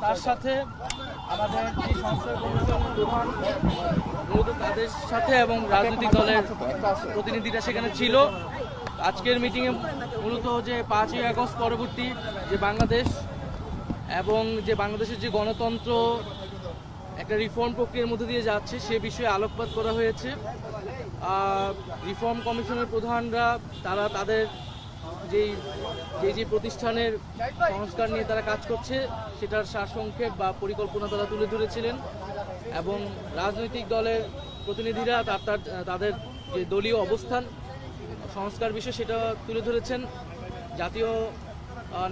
তার সাথে আমাদের যে তাদের সাথে এবং রাজনৈতিক দলের প্রতিনিধিরা সেখানে ছিল আজকের মিটিংয়ে মূলত যে পাঁচই আগস্ট পরবর্তী যে বাংলাদেশ এবং যে বাংলাদেশের যে গণতন্ত্র একটা রিফর্ম প্রক্রিয়ার মধ্যে দিয়ে যাচ্ছে সে বিষয়ে আলোকপাত করা হয়েছে রিফর্ম কমিশনের প্রধানরা, তারা তাদের যেই যে যে প্রতিষ্ঠানের সংস্কার নিয়ে তারা কাজ করছে, সেটার সারসংক্ষেপ বা পরিকল্পনা তারা তুলে ধরেছিলেন এবং রাজনৈতিক দলের প্রতিনিধিরা তার তার, তাদের যে দলীয় অবস্থান, সংস্কার বিষয়ে সেটা তুলে ধরেছেন। জাতীয়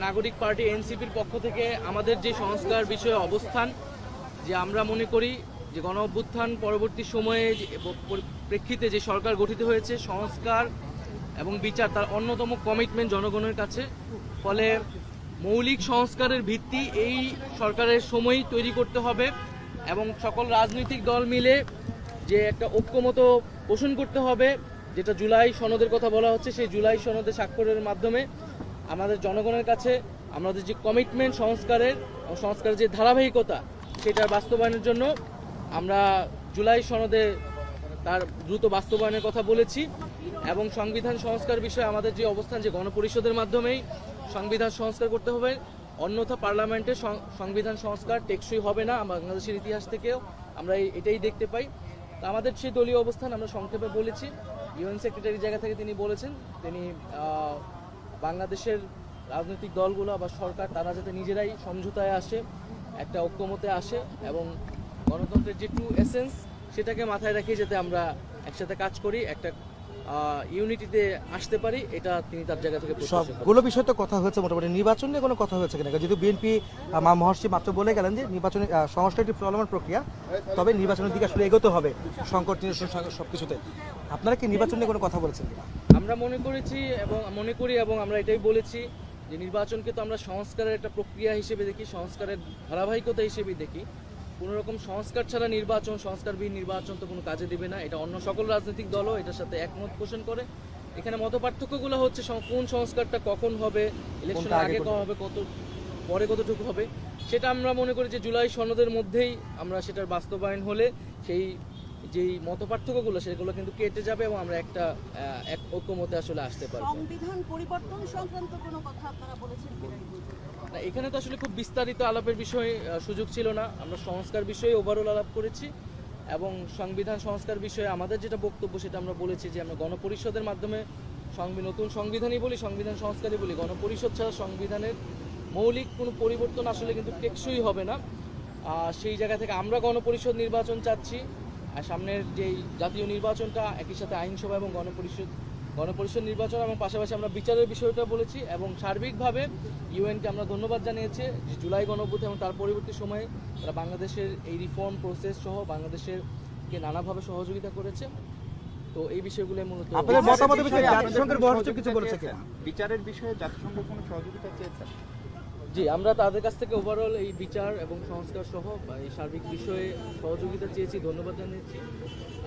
নাগরিক পার্টি এনসিপির পক্ষ থেকে আমাদের যে সংস্কার বিষয়ে অবস্থান, যে আমরা মনে করি যে গণ অভ্যুত্থান পরবর্তী সময়ে প্রেক্ষিতে যে সরকার গঠিত হয়েছে, সংস্কার এবং বিচার তার অন্যতম কমিটমেন্ট জনগণের কাছে। ফলে মৌলিক সংস্কারের ভিত্তি এই সরকারের সময়ই তৈরি করতে হবে এবং সকল রাজনৈতিক দল মিলে যে একটা ঐক্যমত পোষণ করতে হবে, যেটা জুলাই সনদের কথা বলা হচ্ছে, সেই জুলাই সনদে স্বাক্ষরের মাধ্যমে আমাদের জনগণের কাছে আমাদের যে কমিটমেন্ট সংস্কারের সংস্কারের যে ধারাবাহিকতা সেটার বাস্তবায়নের জন্য আমরা জুলাই সনদে তার দ্রুত বাস্তবায়নের কথা বলেছি এবং সংবিধান সংস্কার বিষয়ে আমাদের যে অবস্থান, যে গণপরিষদের মাধ্যমেই সংবিধান সংস্কার করতে হবে। অন্যথা পার্লামেন্টে সংবিধান সংস্কার টেকসই হবে না বাংলাদেশের ইতিহাস থেকেও। আমরা এটাই দেখতে পাই। আমাদের সেই দলীয় অবস্থান আমরা সংক্ষেপে বলেছি। ইউএন সেক্রেটারি জায়গা থেকে তিনি বলেছেন, তিনি বাংলাদেশের রাজনৈতিক দলগুলো বা সরকার, তারা যাতে নিজেরাই সমঝোতায় আসে, একটা ঐক্যমতে আসে এবং গণতন্ত্রের যে ট্রু এসেন্স সেটাকে মাথায় রেখে যাতে আমরা একসাথে কাজ করি একটা ইউনিটিতে আসতে পারি এটা তিনি তার জায়গা থেকে। সবগুলো বিষয় তো কথা হয়েছে মোটামুটি। নির্বাচন নিয়ে কোনো কথা হয়েছে কিনা? যেহেতু বিএনপি মা মহর্ষি মাত্র বলে গেলেন যে নির্বাচনের আহ, সংস্কার একটি চলমান প্রক্রিয়া তবে নির্বাচনের দিকে আসলে এগোতে হবে সংকট নিরসন সব কিছুতে আপনারা কি নির্বাচন নিয়ে কোনো কথা বলেছেন কিনা? আমরা মনে করেছি এবং মনে করি এবং আমরা এটাই বলেছি যে নির্বাচনকে তো আমরা সংস্কারের একটা প্রক্রিয়া হিসেবে দেখি সংস্কারের ধারাবাহিকতা হিসেবে দেখি। কোনো রকম সংস্কার ছাড়া নির্বাচন সংস্কারবিহীন নির্বাচন তো কোনো কাজে দেবে না। এটা অন্য সকল রাজনৈতিক দলও এটার সাথে একমত পোষণ করে। এখানে মত পার্থক্যগুলো হচ্ছে কোন সংস্কারটা কখন হবে ইলেকশনের আগে আগে কখন হবে কত পরে কতটুকু হবে সেটা আমরা মনে করি যে জুলাই সনদের মধ্যেই আমরা সেটার বাস্তবায়ন হলে সেই যেই মত পার্থক্যগুলো সেগুলো কিন্তু কেটে যাবে এবং আমরা একটা এক ঐক্যমতে আসলে আসতে পারব। সংবিধান পরিবর্তন সংক্রান্ত কোনো কথা আপনারা বলেছেন না, এখানে তো আসলে খুব বিস্তারিত আলাপের বিষয়ে সুযোগ ছিল না। আমরা সংস্কার বিষয়ে ওভারঅল আলাপ করেছি এবং সংবিধান সংস্কার বিষয়ে আমাদের যেটা বক্তব্য সেটা আমরা বলেছি যে আমরা গণপরিষদের মাধ্যমে নতুন সংবিধানই বলি সংবিধান সংস্কারই বলি। গণপরিষদ ছাড়া সংবিধানের মৌলিক কোনো পরিবর্তন আসলে কিন্তু টেকসই হবে না। সেই জায়গা থেকে আমরা গণপরিষদ নির্বাচন চাচ্ছি। সামনের যেই জাতীয় নির্বাচনটা একই সাথে আইনসভা এবং গণপরিষদ গণপরিষদ নির্বাচন এবং পাশাপাশি আমরা বিচারের বিষয়টা বলেছি এবং সার্বিকভাবে ইউএনকে আমরা ধন্যবাদ জানিয়েছি যে জুলাই গণঅভ্যুত্থান এবং তার পরবর্তী সময়ে তারা বাংলাদেশের এই রিফর্ম প্রসেস সহ বাংলাদেশের কে নানাভাবে সহযোগিতা করেছে। তো এই বিষয়গুলো মূলত আপনাদের মতামতের বিষয়ে জাতিসংঘের কিছু বলেছে কিনা? বিচারের বিষয়ে জাতিসংঘ কোনো সহযোগিতা চেয়েছেন জি, আমরা তাদের কাছ থেকে ওভারঅল এই বিচার এবং সংস্কার সহ এই সার্বিক বিষয়ে সহযোগিতা চেয়েছি, ধন্যবাদ জানিয়েছি।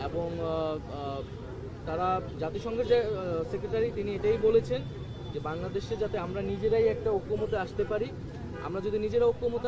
এবং তারা জাতিসংঘের যে সেক্রেটারি তিনি এটাই বলেছেন যে, বাংলাদেশে যাতে আমরা নিজেরাই একটা ঐক্যমতে আসতে পারি, আমরা যদি নিজেরা ঐক্যমতে